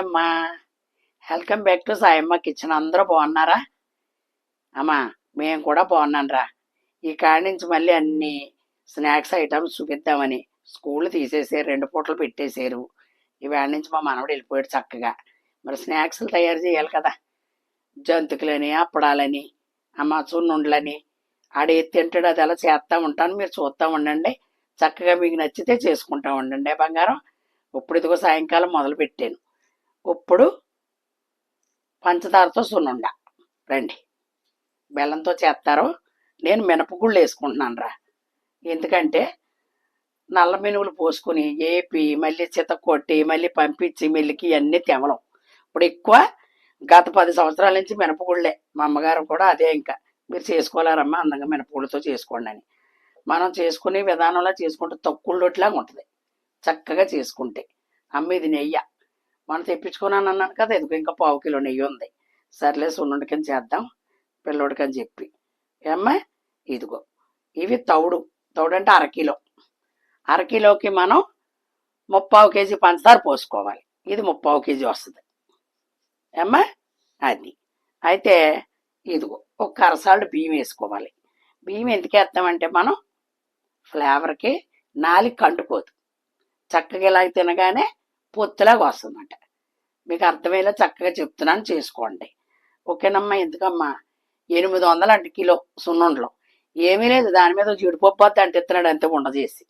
అమ్మా. Welcome back to Sayamma kitchen అందరూ బాగున్నారా? అమ్మా మేము కూడా బాగున్నానరా ఈ కాడి నుంచి మళ్ళీ అన్ని స్నాక్స్ ఐటమ్స్ చూపిద్దామని స్కూల్ తీసేసారు రెండు పూటలు పెట్టేశారు. ఇవాళ నుంచి మా మనవడు వెళ్ళిపోయాడు చక్కగా. మరి స్నాక్స్లు తయారు చేయాలి కదా. జంతుకులని అప్పడాలని అమ్మ చున్నుండ్లని ఆడేది తింటాడు అది అలా చేస్తూ ఉంటాను. మీరు చూస్తూ ఉండండి. చక్కగా మీకు నచ్చితే చేసుకుంటా ఉండండి. బంగారం? ఇప్పుడు ఇదిగో సాయంకాలం మొదలు పెట్టాను ఇప్పుడు పంచదారతో సున్నుండ. రండి. బెల్లంతో చేస్తారు నేను మినపగుళ్ళు వేసుకుంటున్నాను రా ఎందుకంటే నల్ల మినుగులు పోసుకుని ఏపి మళ్ళీ చిత కొట్టి మళ్ళీ పంపించి మెల్లికి అన్నీ తెమలం. ఇప్పుడు ఎక్కువ గత పది సంవత్సరాల నుంచి మినపగుళ్ళే. మా అమ్మగారు కూడా అదే ఇంకా. మీరు చేసుకోలేరమ్మా అందంగా మినపగుళ్ళతో చేసుకోండి అని. మనం చేసుకునే విధానంలో చేసుకుంటే తక్కువ రొట్టెలాగా ఉంటుంది. చక్కగా చేసుకుంటే. అమ్మ ఇది నెయ్యి. మనం తెప్పించుకున్నాను అన్నాను కదా ఎందుకు ఇంకా పావు కిలో నెయ్యి ఉంది. సర్లే సున్నుండికని చేద్దాం పిల్లోడికని చెప్పి. ఏమ్మా? ఇదిగో ఇవి తౌడు తౌడు అంటే అరకిలో అరకిలోకి మనం ముప్పావు కేజీ పంచదార పోసుకోవాలి. ఇది ముప్పావు కేజీ వస్తుంది. ఏమ్మా? అది. అయితే ఇదిగో ఒక కరసాళ్ళు బియ్యం వేసుకోవాలి. బియ్యం ఎందుకు వేస్తామంటే మనం ఫ్లేవర్కి నాలుగు కంటుకోదు చక్కగా ఇలా తినగానే పొత్తులాగా వస్తుందంట మీకు అర్థమయ్యేలా చక్కగా చెప్తున్నాను చేసుకోండి. ఓకేనమ్మా ఎందుకమ్మా? ఎనిమిది వందలు అంటే కిలో సున్నుండలు. ఏమీ లేదు దాని మీద జీడిపప్పు వద్ద అంటిస్తున్నాడు అంతే ఉండ చేసి.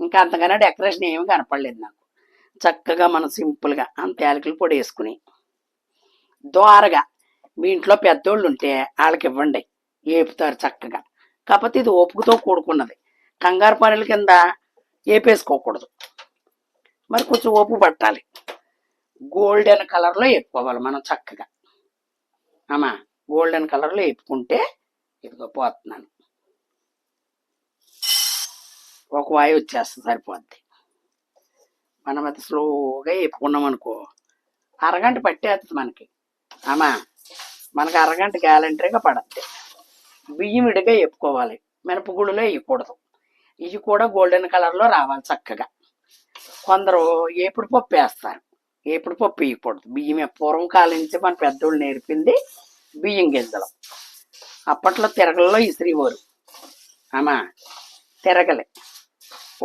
ఇంకా అంతగానే డెకరేషన్ ఏమీ కనపడలేదు నాకు. చక్కగా మనం సింపుల్గా అంత యాలకులు పొడి వేసుకుని దోరగా మీ ఇంట్లో పెద్దోళ్ళు ఉంటే వాళ్ళకి ఇవ్వండి. ఏపుతారు చక్కగా. కాకపోతే ఇది ఓపుకతో కూడుకున్నది. కంగారు పనుల కింద ఏపేసుకోకూడదు. మరి కొంచెం ఓపు పట్టాలి. గోల్డెన్ కలర్లో వేపుకోవాలి మనం చక్కగా. అమ్మా గోల్డెన్ కలర్లో వేపుకుంటే ఇదిగో పోతున్నాను. ఒక వాయి వచ్చేస్తుంది సరిపోద్ది. మనం అది స్లోగా వేపుకున్నాం అనుకో అరగంట పట్టేస్తుంది మనకి. అమ్మా మనకు అరగంట గ్యాలంటరీగా పడద్ది. బియ్యం విడిగా వేపుకోవాలి మినపగుళ్ళలో వేయకూడదు. ఇవి కూడా గోల్డెన్ కలర్లో రావాలి చక్కగా. కొందరు ఏపుడు పప్పు వేస్తారు. ఏపుడు పప్పు వేయకూడదు. బియ్యం పూర్వం కాలం నుంచి మన పెద్దోళ్ళు నేర్పింది బియ్యం గింజలు. అప్పట్లో తిరగల్లో ఇసిరివారు. అమ్మా తిరగలే.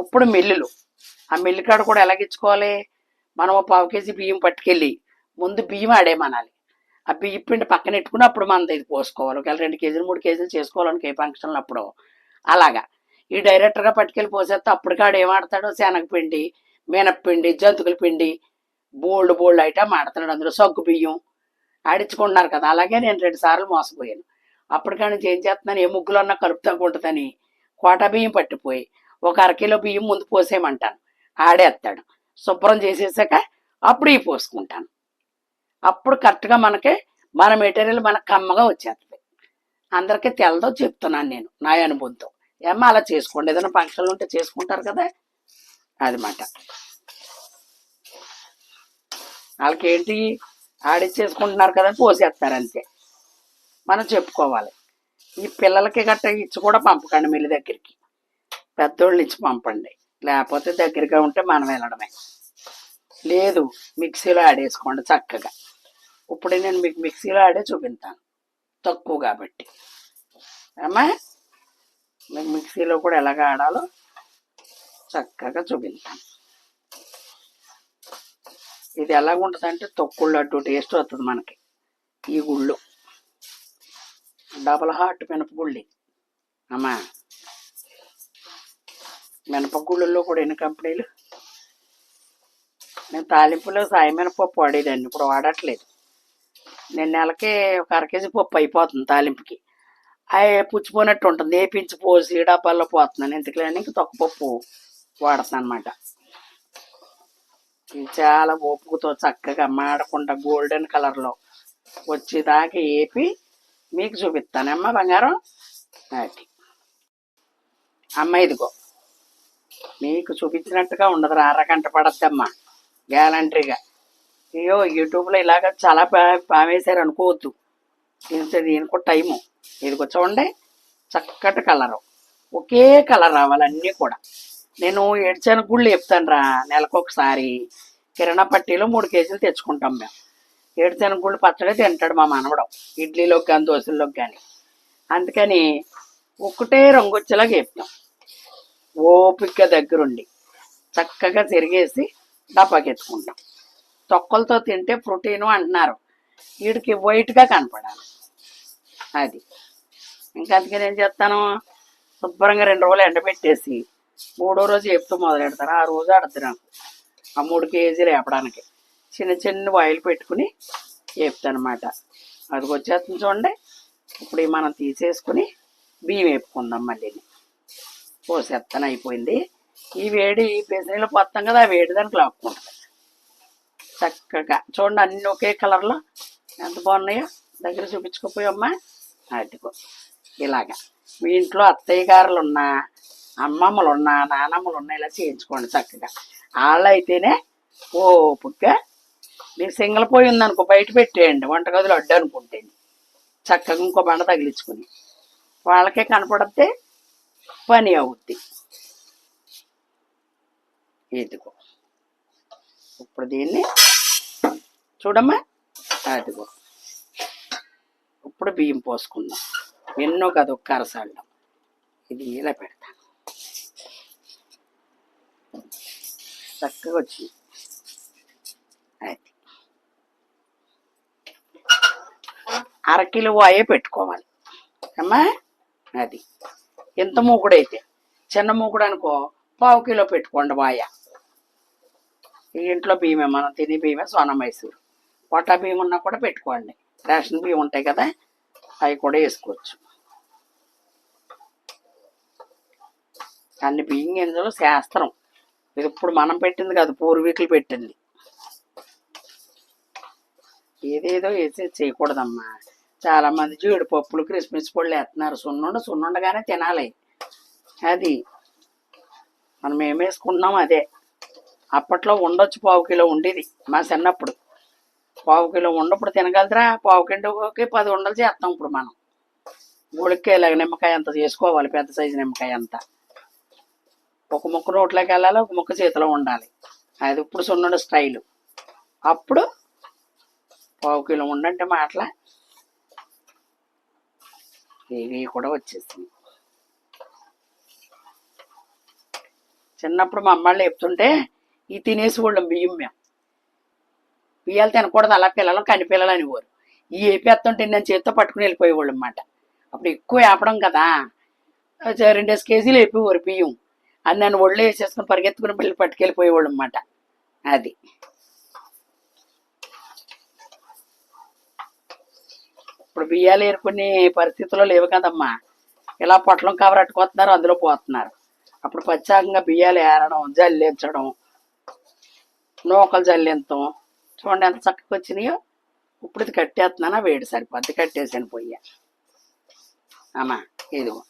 ఇప్పుడు మిల్లులు. ఆ మిల్లు కాడ కూడా ఎలాగించుకోవాలి మనం పావు కేజీ బియ్యం పట్టుకెళ్ళి ముందు బియ్యం ఆడేమనాలి ఆ బియ్యం పిండి పక్కన పెట్టుకుని అప్పుడు మనం ఇది పోసుకోవాలి. ఒకవేళ రెండు కేజీలు మూడు కేజీలు చేసుకోవాలని ఏ ఫంక్షన్లు అప్పుడు అలాగా. ఈ డైరెక్టర్గా పట్టుకెళ్ళి పోసేస్తే అప్పుడు ఏమాడతాడో ఏం శనగపిండి మినప్పిండి జంతుకుల పిండి బోల్డ్ బోల్డ్ ఐటమ్ ఆడుతున్నాడు అందులో సగ్గు బియ్యం ఆడించుకుంటున్నారు కదా. అలాగే నేను రెండు సార్లు మోసపోయాను. అప్పటి నుంచి ఏం చేస్తున్నాను ఏ ముగ్గులు అన్నా కలుపుతాకుంటుందని కోట బియ్యం పట్టిపోయి ఒక అరకిలో బియ్యం ముందు పోసేయమంటాను. ఆడేస్తాడు శుభ్రం చేసేసాక అప్పుడు ఇవి పోసుకుంటాను. అప్పుడు కరెక్ట్గా మనకి మన మెటీరియల్ మనకు కమ్మగా వచ్చేస్తుంది. అందరికీ తెలదో చెప్తున్నాను నేను నా అనుభవంతో. ఏమో అలా చేసుకోండి. ఏదైనా ఫంక్షన్లు ఉంటే చేసుకుంటారు కదా? అది మాట. వాళ్ళకి ఏంటి ఆడిచ్చేసుకుంటున్నారు కదా అని పోసేస్తారు అంతే. మనం చెప్పుకోవాలి. ఈ పిల్లలకి గట్ట ఇచ్చి కూడా పంపకండి మిల్లి దగ్గరికి. పెద్దోళ్ళు ఇచ్చి పంపండి. లేకపోతే దగ్గరగా ఉంటే మనం వెళ్ళడమే. లేదు మిక్సీలో ఆడేసుకోండి చక్కగా. ఇప్పుడు నేను మీకు మిక్సీలో ఆడే చూపిస్తాను. తక్కువ కాబట్టి. అమ్మా మీకు మిక్సీలో కూడా ఎలాగ ఆడాలో చక్కగా చూపిస్తాను ఇది ఎలాగ ఉంటుంది అంటే తొక్కుడు లడ్డు టేస్ట్ వస్తుంది మనకి ఈ గుళ్ళు. డబల్ హార్ట్ మినపగుళ్ళి. అమ్మా. మినపగుళ్ళల్లో కూడా ఎన్ని కంపెనీలు? నేను తాలింపులో సాయి మినపప్పు వాడేదాన్ని ఇప్పుడు వాడట్లేదు. నేను నెలకి ఒక అర కేజీ పప్పు అయిపోతుంది తాలింపుకి. అవి పుచ్చిపోయినట్టు ఉంటుంది వేపించిపోసి డబ్బాల్లో పోతున్నాను ఎందుకులేని ఇంక తొక్క పప్పు వాడుతున్నాను అనమాట ఇది చాలా ఓపుకుతో చక్కగా మాడకుండా గోల్డెన్ కలర్లో వచ్చేదాకా వేపి మీకు చూపిస్తానమ్మా బంగారం. అది అమ్మ ఇదిగో. మీకు చూపించినట్టుగా ఉండదు అరగంట పడద్దమ్మా. గ్యాలంటరీగా అయ్యో యూట్యూబ్లో ఇలాగ చాలా పా పామేశారు అనుకోవద్దు దీనికి దీనికి టైము. ఇదిగో చూడండి చక్కటి కలరు. ఒకే కలర్ రావాలి అన్నీ కూడా. నేను ఏడ్చాను గుళ్ళు చెప్తాను రా నెలకొకసారి కిరాణా పట్టీలో మూడు కేజీలు తెచ్చుకుంటాం మేము. ఏడుశనగ గుళ్ళు పచ్చడి తింటాడు మా మనవడం ఇడ్లీలోకి కానీ దోశల్లోకి కానీ అందుకని ఒక్కటే రంగు వచ్చేలాగా ఓపిక దగ్గరుండి చక్కగా తిరిగేసి డబ్బాకెత్తుకుంటాం తొక్కలతో తింటే ప్రోటీన్ అంటున్నారు. వీడికి వైట్గా కనపడాలి. అది. ఇంకా అందుకని ఏం చేస్తాను? శుభ్రంగా రెండు రోజులు ఎండబెట్టేసి మూడో రోజు ఎప్పుడు మొదలెడతాను ఆ రోజు ఆడద్దు నాకు. ఆ మూడు కేజీలు వేపడానికి. చిన్న చిన్న ఆయిల్ పెట్టుకుని వేపుతాను అది వచ్చేస్తుంది చూడండి. ఇప్పుడు మనం తీసేసుకుని బియ్యం వేపుకుందాం మళ్ళీ. పోసేస్తాను అయిపోయింది. ఈ వేడి పెసరీలో పోతాం కదా ఆ వేడి దానికి లాక్కుంటుంది చక్కగా. చూడండి అన్ని ఒకే కలర్లో. ఎంత బాగున్నాయో. దగ్గర చూపించుకోపోయమ్మా అదిగో. ఇలాగా. మీ ఇంట్లో అత్తయ్య గారులు ఉన్నా అమ్మమ్మలు ఉన్నా నానమ్మలు ఉన్నా ఇలా చేయించుకోండి చక్కగా. వాళ్ళు అయితేనే ఓపుగ్గా మీరు సింగల్ పోయి ఉందనుకో బయట పెట్టేయండి వంటగదిలో అడ్డు అనుకుంటే. చక్కగా ఇంకో బండ తగిలించుకుని. వాళ్ళకే కనపడితే పని అవుద్ది. ఇదిగో. ఇప్పుడు దీన్ని చూడమ్మా. అదిగో. అప్పుడు బియ్యం పోసుకుందాం. ఎన్నో కదా ఒక్క ఇది ఇలా పెడతాను చక్కగా వచ్చింది అది. అరకిలో వాయే పెట్టుకోవాలి. అమ్మా అది. ఎంత మూకుడైతే. చిన్న మూకుడు అనుకో పావు కిలో పెట్టుకోండి వాయ ఇంట్లో బియ్యమే మనం తినే బియ్యమే సోనా మైసూరు. పొట్ట బియ్యం ఉన్నా కూడా పెట్టుకోండి. రేషన్ బియ్యం ఉంటాయి కదా అవి కూడా వేసుకోవచ్చు. అన్ని బియ్యం గింజలు శాస్త్రం ఇది ఇప్పుడు మనం పెట్టింది కాదు పూర్వీకులు పెట్టింది. ఏదేదో వేసి చేయకూడదమ్మా. చాలామంది జీడిపప్పులు క్రిస్మస్ పళ్ళు వేస్తున్నారు. సున్నుండ సున్నుండగానే తినాలి. అది మనం ఏం వేసుకుంటున్నాం అదే. అప్పట్లో ఉండొచ్చు పావు కిలో ఉండేది మా చిన్నప్పుడు. పావు కిలో ఉండప్పుడు తినగలరా పావు కిలోకి పది ఉండలు చేస్తాం ఇప్పుడు మనం. గుడికి ఇలాగ నిమ్మకాయ అంత చేసుకోవాలి పెద్ద సైజు నిమ్మకాయ అంత. ఒక ముక్క నోట్లోకి వెళ్ళాలి ఒక ముక్క చేతిలో ఉండాలి. అది ఇప్పుడు సున్నుండ స్టైలు. అప్పుడు పావు కిలో ఉండంటే మాటల ఇవి కూడా వచ్చేసింది చిన్నప్పుడు మా అమ్మాళ్ళు చెప్తుంటే ఈ తినేసి వాళ్ళం బియ్యం మేము. బియ్యాలు తినకూడదు అలా పిల్లలు కని పిల్లలు అనేవారు. ఈ ఏపేస్తుంటే నేను చేతితో పట్టుకుని వెళ్ళిపోయేవాళ్ళు అనమాట అప్పుడు ఎక్కువ వేపడం కదా. చ- రెండేసి కేజీలు వేపేవారు బియ్యం. అది నన్ను ఒళ్ళు వేసేసుకుని పరిగెత్తుకుని పిల్లలు పట్టుకెళ్ళిపోయేవాళ్ళు అనమాట అది. ఇప్పుడు బియ్యాలు ఏరుకునే పరిస్థితుల్లో లేవు కదమ్మా. ఇలా పొట్లం కవర్ అట్టుకొస్తున్నారు అందులో పోతున్నారు అప్పుడు ప్రత్యేకంగా బియ్యాలు ఏరడం జల్లించడం నూకలు జల్లించడం చూడండి ఎంత చక్కగా వచ్చినాయో. ఇప్పుడు ఇది కట్టేస్తున్నానా? వేడి సరిపోద్ది. కట్టేసాను పొయ్యి. అమ్మా ఇదిగో.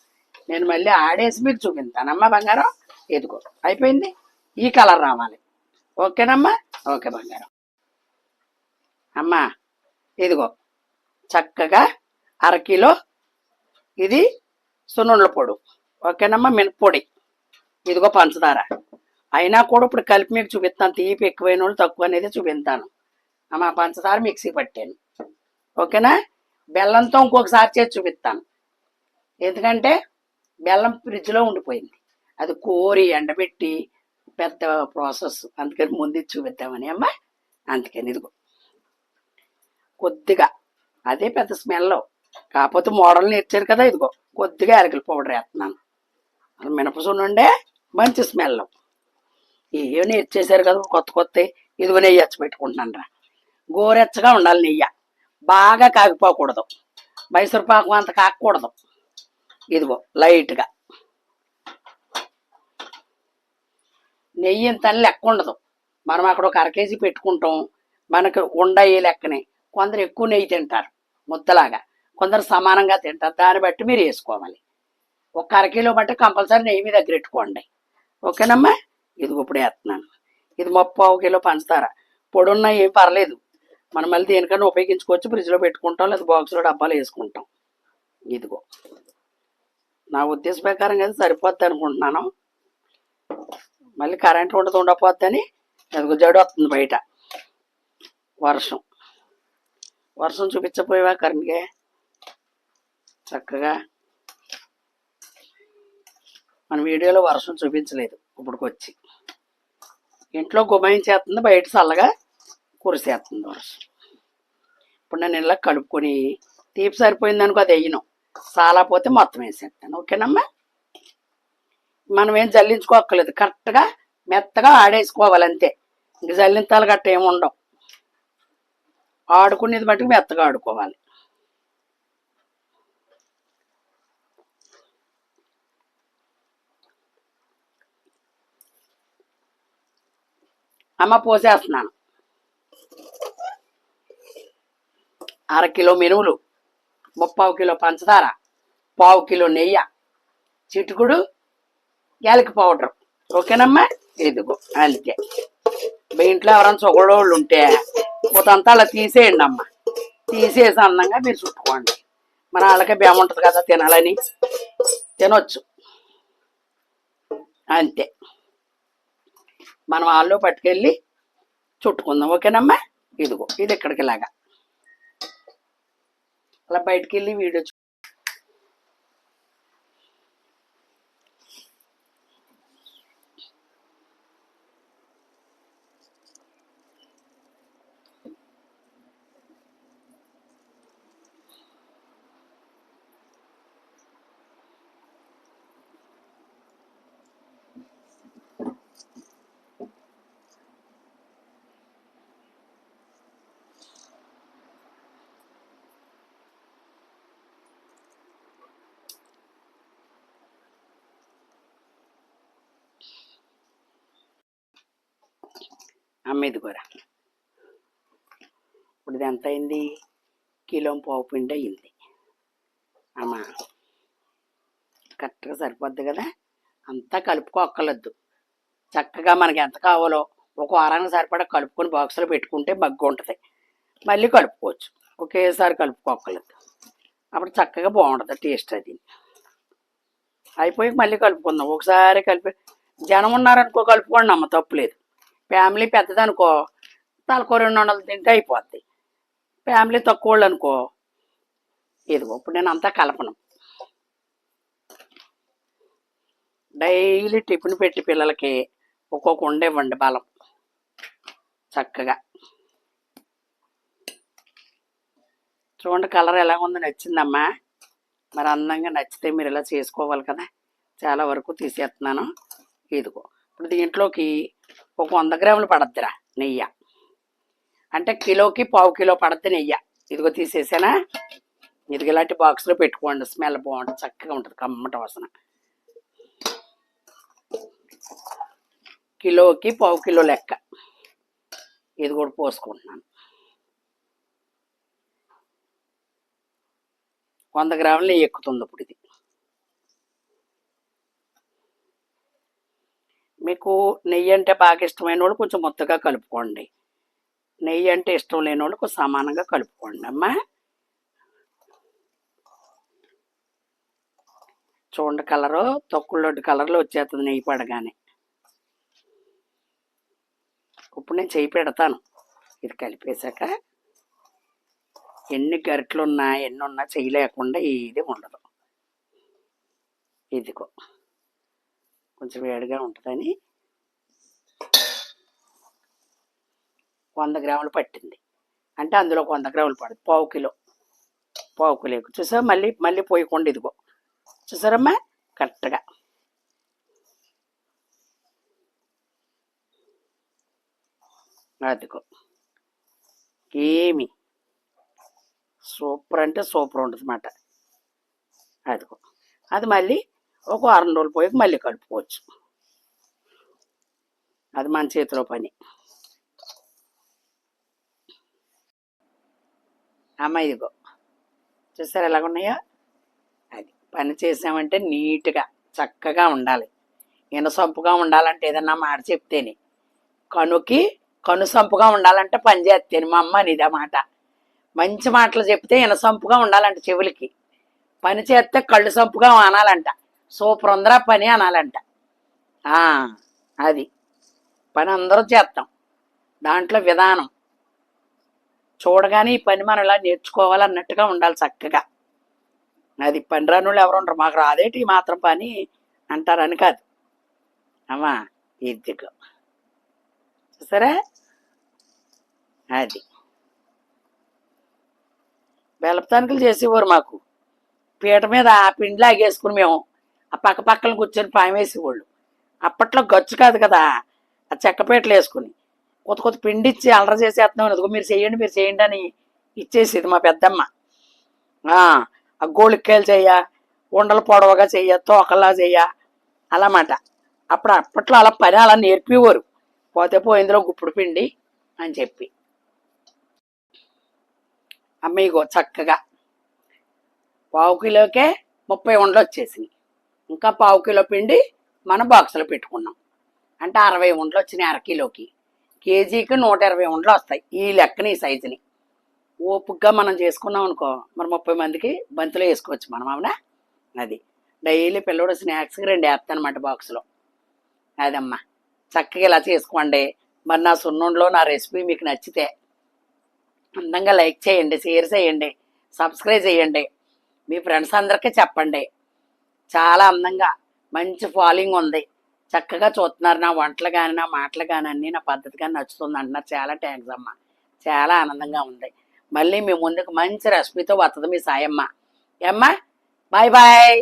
నేను మళ్ళీ ఆడేసి మీకు చూపిస్తానమ్మా బంగారం. ఇదిగో అయిపోయింది. ఈ కలర్ రావాలి. ఓకేనమ్మా? ఓకే బంగారం. అమ్మా ఇదిగో. చక్కగా అరకిలో ఇది సున్నుండ్ల పొడి. ఓకేనమ్మా? మినప్పొడి. ఇదిగో పంచదార. అయినా కూడా ఇప్పుడు కలిపి మీకు చూపిస్తాను. తీపి ఎక్కువైన వాళ్ళు తక్కువ అనేది చూపిస్తాను. అమ్మ పంచదార మిక్సీ పట్టాను. ఓకేనా? బెల్లంతో ఇంకొకసారి చేసి చూపిస్తాను. ఎందుకంటే బెల్లం ఫ్రిడ్జ్లో ఉండిపోయింది. అది కోరి ఎండబెట్టి పెద్ద ప్రాసెస్. అందుకని ముందు చూపిద్దామని అమ్మా. అందుకని ఇదిగో. కొద్దిగా అదే పెద్ద స్మెల్. కాకపోతే మోడల్ నేర్చారు కదా ఇదిగో. కొద్దిగా అరగల పౌడర్ వేస్తున్నాను. అది మినపసుండే మంచి స్మెల్. ఏమో నేర్చేశారు కదా కొత్త కొత్త. ఇదిగో నెయ్యి వచ్చి పెట్టుకుంటున్నాను రా. గోరెచ్చగా ఉండాలి నెయ్యి. బాగా కాగిపోకూడదు. మైసూర్ పాకం అంత కాకూడదు ఇదిగో లైట్గా. నెయ్యి ఇంత అని లెక్క ఉండదు. మనం అక్కడ ఒక అర కేజీ పెట్టుకుంటాం. మనకు ఉండయి లెక్కనే. కొందరు ఎక్కువ నెయ్యి తింటారు ముద్దలాగా. కొందరు సమానంగా తింటారు. దాన్ని బట్టి మీరు వేసుకోవాలి. ఒక అరకిలో బట్టి కంపల్సరీ నెయ్యి మీ దగ్గర పెట్టుకోండి ఓకేనమ్మా? ఇది ఇప్పుడు వేస్తున్నాను. ఇది ముప్పావు కిలో పంచదార. పొడున్నా ఏం పర్లేదు. మనం మళ్ళీ దేనికన్నా ఉపయోగించుకోవచ్చు. ఫ్రిడ్జ్లో పెట్టుకుంటాం. లేదా బాక్స్లో డబ్బాలు వేసుకుంటాం. ఇదిగో. నా ఉద్దేశ ప్రకారం అది సరిపోద్ది అనుకుంటున్నాను. మళ్ళీ కరెంట్ ఉండదు ఉండకపోద్దని అదిగో జడు వస్తుంది బయట. వర్షం. వర్షం చూపించపోయేవా కరెంట్గా చక్కగా. మన వీడియోలో వర్షం చూపించలేదు. ఇప్పటికొచ్చి. ఇంట్లో గుమాయించేస్తుంది బయట చల్లగా కురిసేస్తుంది వరుసు ఇప్పుడు నేను ఇలా కలుపుకొని తీపి సరిపోయింది అనుకో అది వేయను. చాలా పోతే మొత్తం వేసేస్తాను. ఓకేనమ్మా? మనం ఏం జల్లించుకోక్కర్లేదు. కరెక్ట్గా మెత్తగా ఆడేసుకోవాలి అంతే ఇంక జల్లింతాలు గట్ట ఏమి ఉండవు. ఆడుకునేది బట్టి మెత్తగా ఆడుకోవాలి. అమ్మ పోసేస్తున్నాను. అర కిలో మినుములు ముప్పావు కిలో పంచదార పావు కిలో నెయ్యి చిటుకుడు యాలకి పౌడర్. ఓకేనమ్మా? ఇదిగో అంతే మీ ఇంట్లో ఎవరైనా చొగడోళ్ళు ఉంటే కొంతంతా అలా తీసేయండి అమ్మ. తీసేసి అందంగా మీరు చుట్టుకోండి. మన వాళ్ళకే బేమ ఉంటుంది కదా తినాలని. తినొచ్చు. అంతే. మనం వాళ్ళు పట్టుకెళ్ళి చుట్టుకుందాం. ఓకేనమ్మా? ఇదిగో ఇది ఇక్కడికి లాగా అలా బయటికి వెళ్ళి వీడియో అమ్మేది కూడా ఇప్పుడు ఇది ఎంత అయింది? కిలో పావు పిండి అయింది. అమ్మా కరెక్ట్గా సరిపోద్ది కదా? అంతా కలుపుకోక్కర్లేదు చక్కగా మనకి ఎంత కావాలో ఒక వారానికి సరిపడా కలుపుకొని బాక్స్లో పెట్టుకుంటే మగ్గు ఉంటుంది. మళ్ళీ కలుపుకోవచ్చు. ఒకేసారి కలుపుకోక్కర్లేదు అప్పుడు చక్కగా బాగుంటుంది టేస్ట్ అది. అయిపోయి మళ్ళీ కలుపుకుందాం. ఒకసారి కలిపి జనం ఉన్నారనుకో కలుపుకోండి అమ్మ తప్పులేదు ఫ్యామిలీ పెద్దదనుకో తలకో రెండు వందలు తింటే అయిపోద్ది. ఫ్యామిలీ తక్కువ అనుకో ఇదిగో ఇప్పుడు నేను అంతా కలపను. డైలీ టిఫిన్ పెట్టి పిల్లలకి ఒక్కొక్క ఉండేవ్వండి బలం చక్కగా. చూడండి కలర్ ఎలా ఉందో నచ్చిందమ్మా. మరి అందంగా నచ్చితే మీరు ఇలా చేసుకోవాలి కదా. చాలా వరకు తీసేస్తున్నాను. ఇదిగో ఇప్పుడు దీంట్లోకి ఒక వంద గ్రాములు పడద్దిరా నెయ్యి. అంటే కిలోకి పావు కిలో పడద్ది నెయ్యి. ఇదిగో తీసేసానా? ఇదిగో ఇలాంటి బాక్స్లో పెట్టుకోండి. స్మెల్ బాగుంటుంది. చక్కగా ఉంటుంది. కమ్మట వాసన. కిలోకి పావు కిలో లెక్క. ఇది కూడా పోసుకుంటున్నాను. వంద గ్రాములు నెయ్యి ఎక్కుతుంది ఇప్పుడు ఇది. మీకు నెయ్యి అంటే బాగా ఇష్టమైన వాళ్ళు కొంచెం మొత్తగా కలుపుకోండి. నెయ్యి అంటే ఇష్టం లేని వాళ్ళు సమానంగా కలుపుకోండి అమ్మా. చూడండి కలరు తొక్కులొడ్డు కలర్లో వచ్చేస్తుంది నెయ్యి పడగానే. ఇప్పుడు నేను చేయి పెడతాను. ఇది కలిపేశాక ఎన్ని గరిటలు ఉన్నా ఎన్ని ఉన్నా చేయలేకుండా ఇది ఉండదు. ఇదిగో. కొంచెం వేడిగా ఉంటుందని వంద గ్రాములు పట్టింది. అంటే అందులో వంద గ్రాములు పడుతుంది పావు కిలో. పావు కిలో ఎక్కువ. చూసా మళ్ళీ మళ్ళీ పోయకుండా ఇదిగో. చూసారమ్మా? కరెక్ట్గా. అదిగో. ఏమి? సూపర్ అంటే సూపర్ ఉంటుంది అన్నమాట అదిగో. అది మళ్ళీ ఒక వారం రోజులు పోయి మళ్ళీ కలుపుకోవచ్చు అది మన చేతిలో పని. అమ్మ ఇదిగో. చూసారు ఎలాగ ఉన్నాయో? అది పని చేసామంటే నీట్గా చక్కగా ఉండాలి. ఇనసొంపుగా ఉండాలంటే ఏదన్నా మాట చెప్తేనే. కనుకి కనుసంపుగా ఉండాలంటే పని చేస్తేనే. మా అమ్మ అనేది మాట. మంచి మాటలు చెప్తే ఇనసొంపుగా ఉండాలంట చెవులకి. పని చేస్తే కళ్ళు సంపుగా అనాలంట సూపర్ ఉందరా పని అనాలంట. అది. పని అందరూ చేస్తాం దాంట్లో విధానం. చూడగానే ఈ పని మనం ఇలా నేర్చుకోవాలన్నట్టుగా ఉండాలి చక్కగా. అది పని రాని వాళ్ళు ఎవరు ఉండరు. మాకు రాదేటి మాత్రం పని అంటారని కాదు. అమ్మా ఇదిగో. చూసారా? అది. బెల్లపతానికలు చేసేవారు మాకు. పీట మీద ఆ పిండి లాగేసుకుని మేము ఆ పక్క పక్కన కూర్చొని పాయం వేసేవాళ్ళు. అప్పట్లో గచ్చు కాదు కదా ఆ చెక్కపేటలు వేసుకుని. కొత్త కొత్త పిండి ఇచ్చి అలర చేసేస్తున్నాం అదిగో మీరు చేయండి మీరు చేయండి అని ఇచ్చేసేది మా పెద్దమ్మ. ఆ ఆ గోళిక్కాయలు చెయ్య ఉండలు పొడవగా చెయ్య తోకలా చెయ్య అలామాట. అప్పుడు అప్పట్లో అలా పని అలా నేర్పేవారు. పోతే పోయిందిలో గుప్పుడు పిండి అని చెప్పి. అమ్మిగో చక్కగా. పావు కిలోకే ముప్పై ఉండలు వచ్చేసినాయి. ఇంకా పావు కిలో పిండి మనం బాక్సులో పెట్టుకున్నాం. అంటే అరవై ఉండలు వచ్చినాయి అరకిలోకి కేజీకి నూట ఇరవై ఉండలు వస్తాయి ఈ లెక్కని ఈ సైజుని. ఓపుగ్గా మనం చేసుకున్నాం అనుకో మరి ముప్పై మందికి బంతిలో వేసుకోవచ్చు మనం అవునా? అది. డైలీ పిల్లడు స్నాక్స్కి రెండు వేస్తానమాట బాక్స్లో. అదమ్మా. చక్కగా ఇలా చేసుకోండి. మరి నా సున్నుండలో నా రెసిపీ మీకు నచ్చితే అందంగా లైక్ చేయండి షేర్ చేయండి సబ్స్క్రైబ్ చేయండి. మీ ఫ్రెండ్స్ అందరికీ చెప్పండి. చాలా అందంగా మంచి ఫాలోయింగ్ ఉంది. చక్కగా చూస్తున్నారు నా వంటలు కానీ నా మాటలు కానీ అన్నీ నా పద్ధతి కానీ నచ్చుతుంది అంటున్నారు. చాలా థ్యాంక్స్ అమ్మ. చాలా ఆనందంగా ఉంది. మళ్ళీ మీ ముందుకు మంచి రెసిపీతో వస్తుంది మీ సాయమ్మ ఏమ్మా? Bye bye.